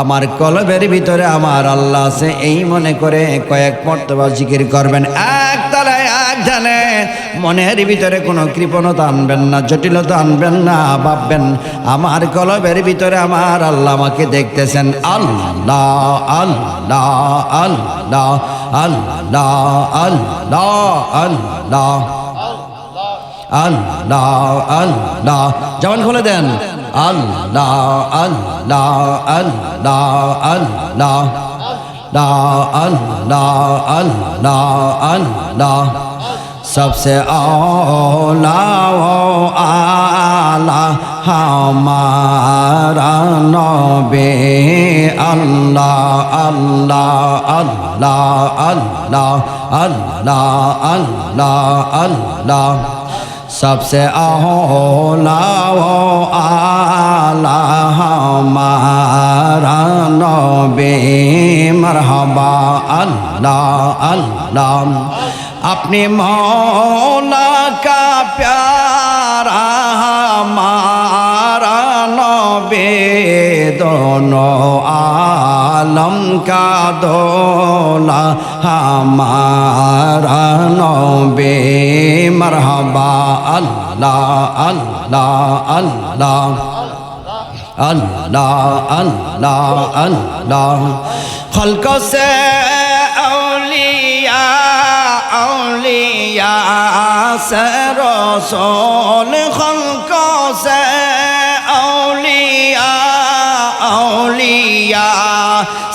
আমার কলবের ভিতরে আমার আল্লাহ আছে, এই মনে করে কয়েক মর্তবা জিকির করবেন। এক তালায় এক ধ্যানে মনের ভিতরে কোনো কৃপণতা আনবেন না, জটিলতা আনবেন না, ভাববেন, আমার কলবের ভিতরে আমার আল্লাহ আমাকে দেখতেছেন। আল্লাহ আল্লাহ আল্লাহ আল্লাহ আল্লাহ আল্লাহ আল্লাহ। আল্লাহ আল্লাহ। জবান খুলে দেন। আল্লাহ আল্লাহ আল্লাহ আল্লাহ। লা আল্লাহ আল্লাহ আল্লাহ সবসে আলা আলা হামারা নবে। আল্লাহ আল্লাহ আল্লাহ আল্লাহ আল্লাহ আল্লাহ আল্লাহ। सबसे वो आला हमारा नबी, मरहबा अल्लाह अल्लाह अपने मौला का प्यारा हमारा नबी, दोनों आलम আলম কা দোলা হামারা নবে, মরহবা, আল্লাহ আল্লাহ আল্লাহ আল্লাহ আল্লাহ আল্লাহ। খলক সে আউলিয়া আউলিয়া সে রসল, খলক সে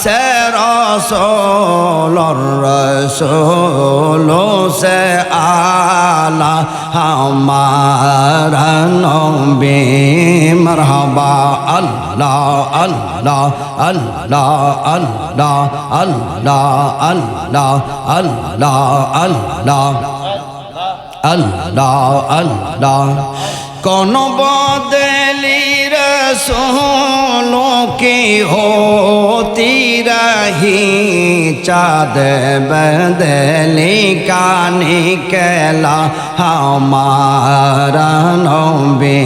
সে রসোলর রসোলো সে আলা হামার নবী মরহবা আল্লাহ আল্লাহ আল্লাহ আল্লাহ আল্লাহ আল্লাহ আল্লাহ আল্লাহ আল্লাহ আল্লাহ কোন বদলি रसूलों की होती रही चाद बदली का निकला हमारा नौ बे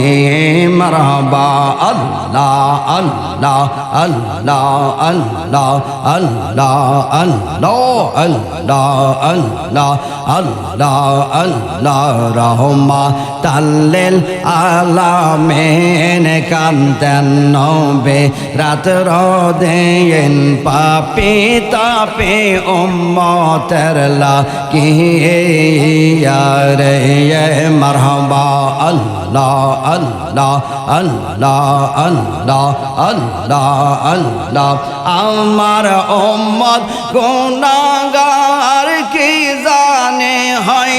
मरबा अल्लाह। আল্লাহ আল্লাহ আল্লাহ আল্লাহ আল্লাহ আল্লাহ আল্লাহ আল্লাহ আল্লাহ রহমা তাল্লেল আলামেন কান্তেন নবে রাত রদেন পাপি তাপে উম্মতের লা কি রে মরহবা আল্লাহ আল্লাহ আল্লাহ আল্লাহ আল্লাহ আল্লাহ আল্লাহ। আমার ওম্মদ গুণাগার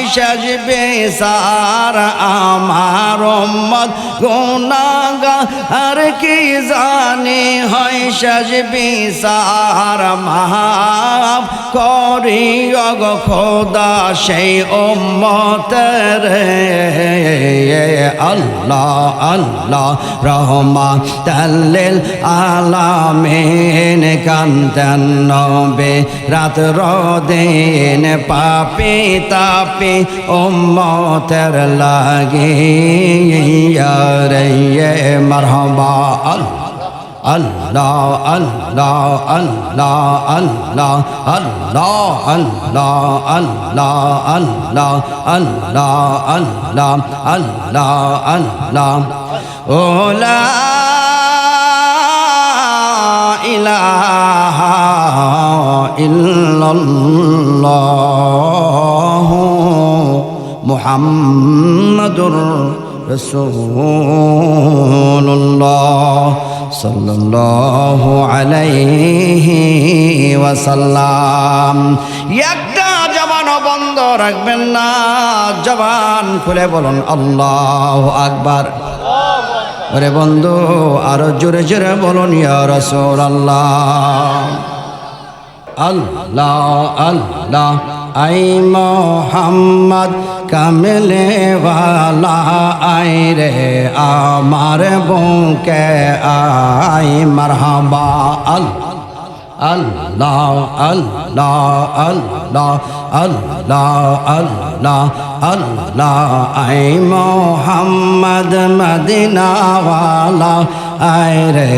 হয় সাজবে সার আমার উম্মত। গুনাহগার কি জানে হয় সাজবে সার মাহাব করি অগ খোদা সেই উম্মতের। আল্লাহ আল্লাহ রহমা তাল্লিল আলামিন, কান্তেন নবে, রাত রদিন, পাপি, তাপি উম্মতের লাগে মরহবা আল্লাহ Allah, Allah, Allah, Allah, Allah, Allah, Allah, Allah, Allah, Allah, Allah, Allah. Oh, la Muhammadur Rasulullah সাল্লাল্লাহু আলাইহি ওয়াসাল্লাম। একটা জবান বন্ধ রাখবেন না, জবান খুলে বলুন, আল্লাহ আকবার। আরে বন্ধু, আরও জোরে জোরে বলুন, ইয়া রাসূলুল্লাহ। আল্লাহ আল্লাহ, আই মোহাম্মদ। কামলে আই রে আমার বুকে আই মারহাবা আল্লাহ আল্লাহ আল্লাহ আল্লাহ আল্লাহ আল্লাহ আল্লাহ আই মোহাম্মদ মদিনাওয়ালা আয় রে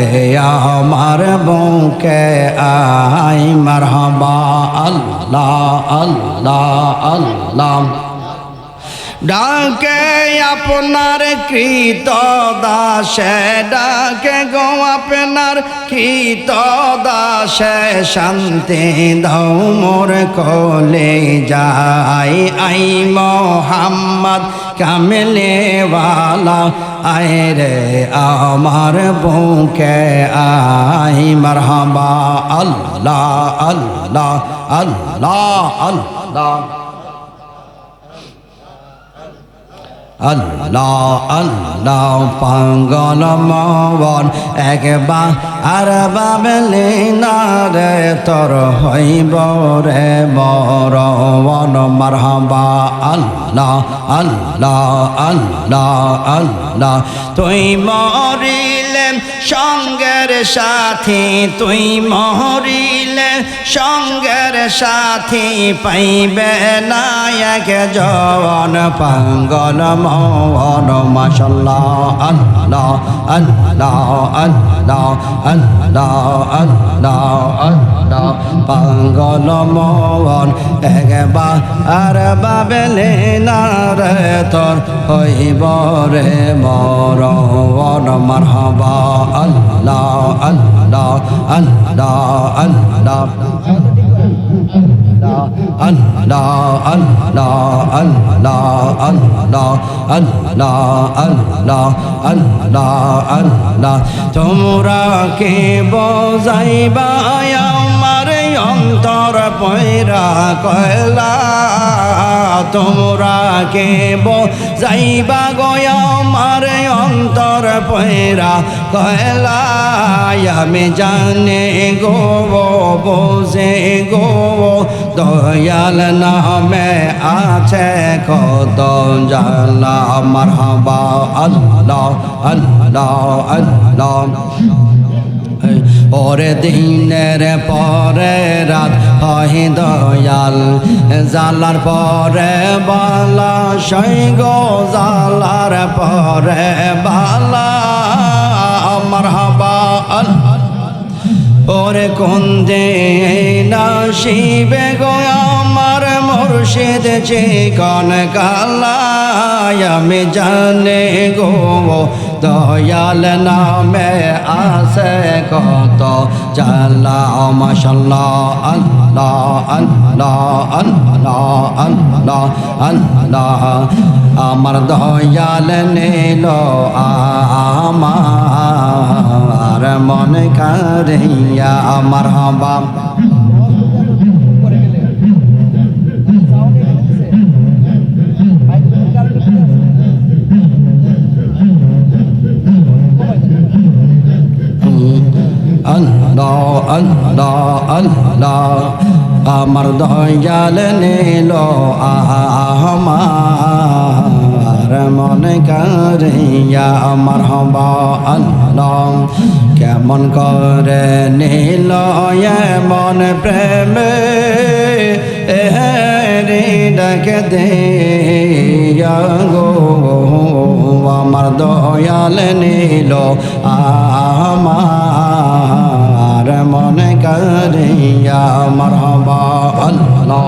আমার বউকে আই মারহাবা আল্লাহ আল্লাহ আল্লাহ ডাকে আপনার কৃত দাসে ডাকে গো আপনার কৃত দাসে শান্তি দাও মোর কলে যাই। আই মোহাম্মদ কামলেওয়ালা, আয় রে আমার বউকে আই মারহাবা, আল্লাহ আল্লাহ আল্লাহ আল্লাহ। আল্লাহ আল্লাহ, পাঙ্গল মন একবার আর বাবলি না রে, তোর হইব রে বন মারহাবা, আল্লাহ আল্লাহ আল্লাহ আল্লাহ। তুই মরিলে সঙ্গের সাথী তুই মরিলে সঙ্গের সাথী পাইবে না এক জওয়ান পাঙ্গল মন মাশাল্লাহ, আল্লাহ মন একবার আর বাবেলে না রে তোর হইব রে মরণ, মারহাবা। আল্লাহ আল্লাহ আল্লাহ আল্লাহ আল্লাহ আল্লাহ আল্লাহ আল্লাহ আল্লাহ আল্লাহ আল্লাহ আল্লাহ তোমরা কে বজাইবা অন্তর পয়রা কয়লা, তোমরা কে বজাইবা গয়া আমার অন্তর পয়রা কয়লা, আমি জানে গো, বোঝে গো, দয়াল নামে আছে কত জালা মারহাবা আল্লাহ আল্লাহ আল্লাহ। ওরে দিনের পরে রাত হয় দয়াল জালার পরে বালা, সৈগ জালার পরে বালা, মারহাবা আল্লাহ। ওরে কোন দে না শিবে গো আমার মুর্শিদ যে কন কালায়, আমি জানে গো দয়াল নামে আসে কত চাল্লা মাশাল্লাহ আমার দয়াল নিল আমার মন কারিয়া আমার হবা আল্লাহ আল্লাহ আল্লাহ। আমার দয়াল নিল আমার মন কারিয়া আমার হবা আল্লাহ। কেমন করে নিল মন প্রেমে? রে ডাকে দে আমার দয়াল নিল আমার মনে করিয়া আমার হবা আল্লাহ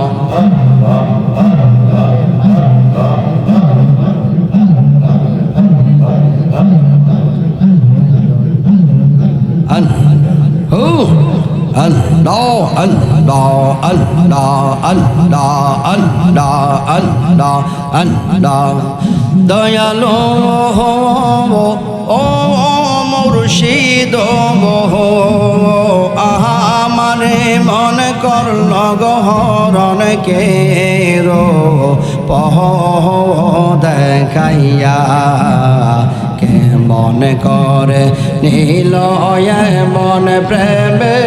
দয়ালো ও মুর্শিদ আমারে মন করল গহরণ কে রো পহ দেখাইয়া কে মন করে নীল মন প্রেমে।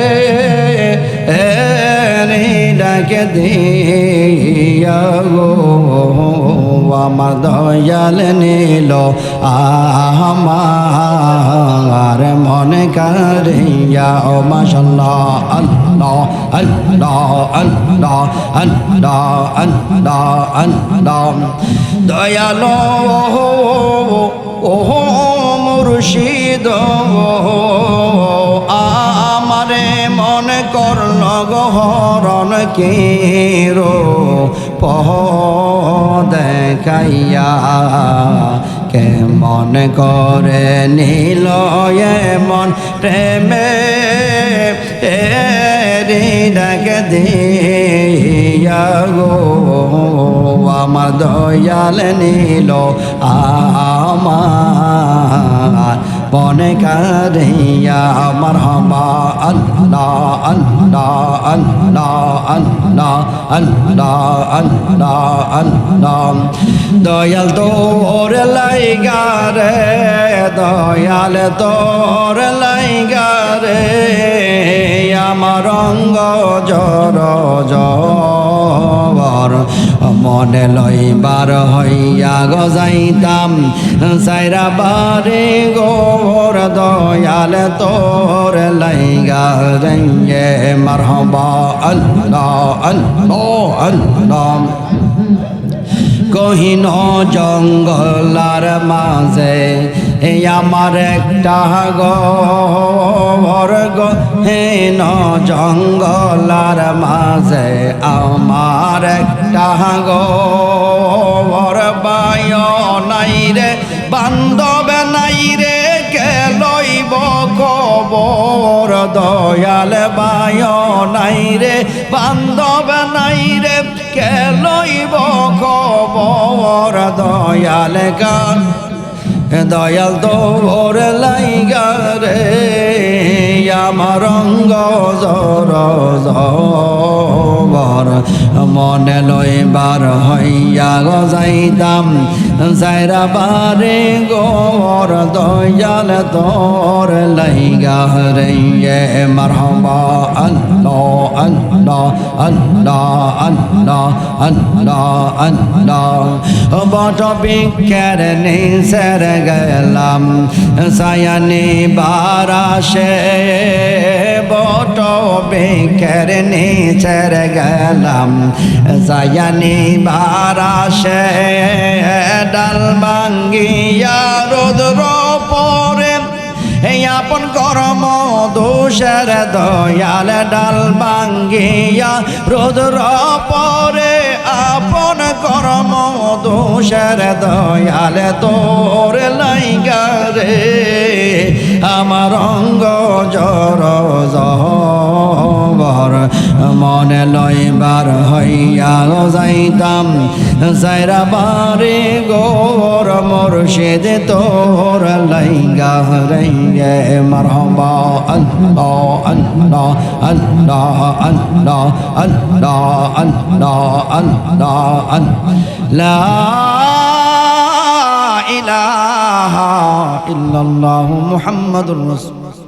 ডাকে দিয়া গো। আমার দয়াল নীল, আমার মন করিয়া, ও মাশাল্লাহ, আল্লাহ আল্লাহ আল্লাহ আল্লাহ আল্লাহ আল্লাহ। দয়ালো ওহো মুর্শিদ আমারে মনে করল গহরণ কেরো। পহ দেখাইয়া কেমন করে নীল মন প্রেমে? ডাকে দিয়া গো আমার দয়াল নীল আমার। মনে কারিয়া আমার হবা আল্লাহ আল্লাহ আল্লাহ আল্লাহ দয়াল তোর লাইগা রে দয়াল তোর লাইগা রে আমার অঙ্গ জর জর মনে লইবার হইয়া গজাইতাম সাইরা বারে গোর দয়াল তোর লাইগা রে মারহবা। আল্লাহ আল্লাহ আল্লাহ। কহিন জঙ্গলার মাঝে এ আমার একটা ঘর হেন জঙ্গলার মাঝে, আমার একটা ঘর বায় নাই রে, বান্ধব নাই রে, কে লইব কবর? দয়াল বায় নাই রে, বান্ধব নাই রে কে লইব খবর দয়াল গান দয়াল তোর লাইগা রে আমার রঙ্গ জর জবর মনে লইবার হইয়া গজাইতাম যাইরা বারে গোর দয়াল তোর লাইগা রে মারহবা আল্লাহ আল্লাহ আল্লাহ আল্লাহ আল্লাহ আল্লাহ। বট বিকের নিসের গেলাম। সায়ানি বারাসে বট বিকের চের গেলাম। ভাড়া সে ডাল ভাঙ্গিয়া রোদ্র পরে। আপন করম দোষের দয়াল ডাল ভাঙ্গিয়া রোদ্র পরে। করম দোষের দয়াল তোর লাইগা রে। আমার অঙ্গ জর জবর মনে লইবার হইয়া যাইতাম সাইরা বারে গোর মুর্শিদ তোর লাইগা রে মারহাবা আল্লাহ আল্লাহ আল্লাহ আল্লাহ আল্লাহ আল্লাহ আল্লাহ।